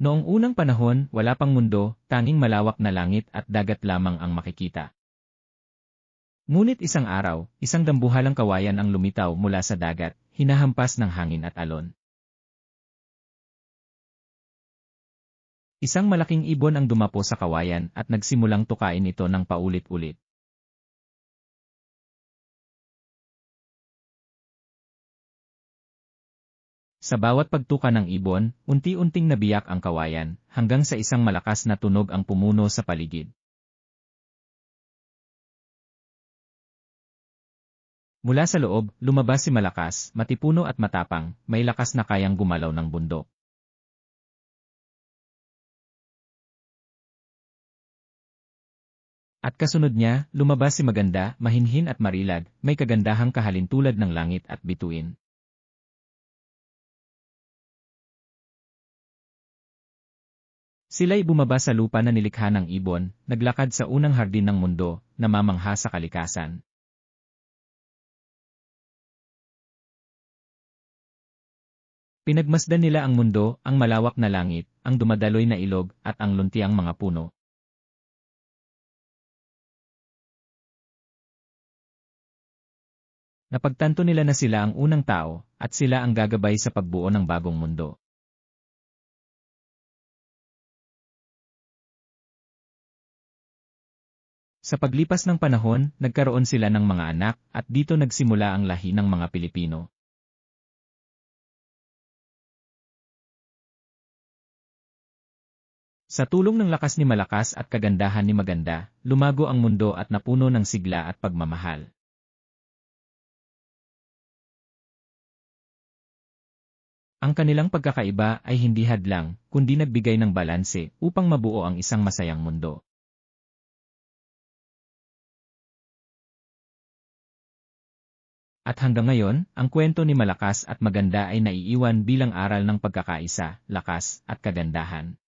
Noong unang panahon, wala pang mundo, tanging malawak na langit at dagat lamang ang makikita. Ngunit isang araw, isang dambuhalang kawayan ang lumitaw mula sa dagat, hinahampas ng hangin at alon. Isang malaking ibon ang dumapo sa kawayan at nagsimulang tukain ito ng paulit-ulit. Sa bawat pagtuka ng ibon, unti-unting nabiyak ang kawayan, hanggang sa isang malakas na tunog ang pumuno sa paligid. Mula sa loob, lumabas si Malakas, matipuno at matapang, may lakas na kayang gumalaw ng bundok. At kasunod niya, lumabas si Maganda, mahinhin at marilag, may kagandahang kahalintulad ng langit at bituin. Sila'y bumaba sa lupa na nilikha ng ibon, naglakad sa unang hardin ng mundo, namamangha sa kalikasan. Pinagmasdan nila ang mundo, ang malawak na langit, ang dumadaloy na ilog, at ang luntiang mga puno. Napagtanto nila na sila ang unang tao, at sila ang gagabay sa pagbuo ng bagong mundo. Sa paglipas ng panahon, nagkaroon sila ng mga anak, at dito nagsimula ang lahi ng mga Pilipino. Sa tulong ng lakas ni Malakas at kagandahan ni Maganda, lumago ang mundo at napuno ng sigla at pagmamahal. Ang kanilang pagkakaiba ay hindi hadlang, kundi nagbigay ng balanse upang mabuo ang isang masayang mundo. At hanggang ngayon, ang kwento ni Malakas at Maganda ay naiiwan bilang aral ng pagkakaisa, lakas, at kagandahan.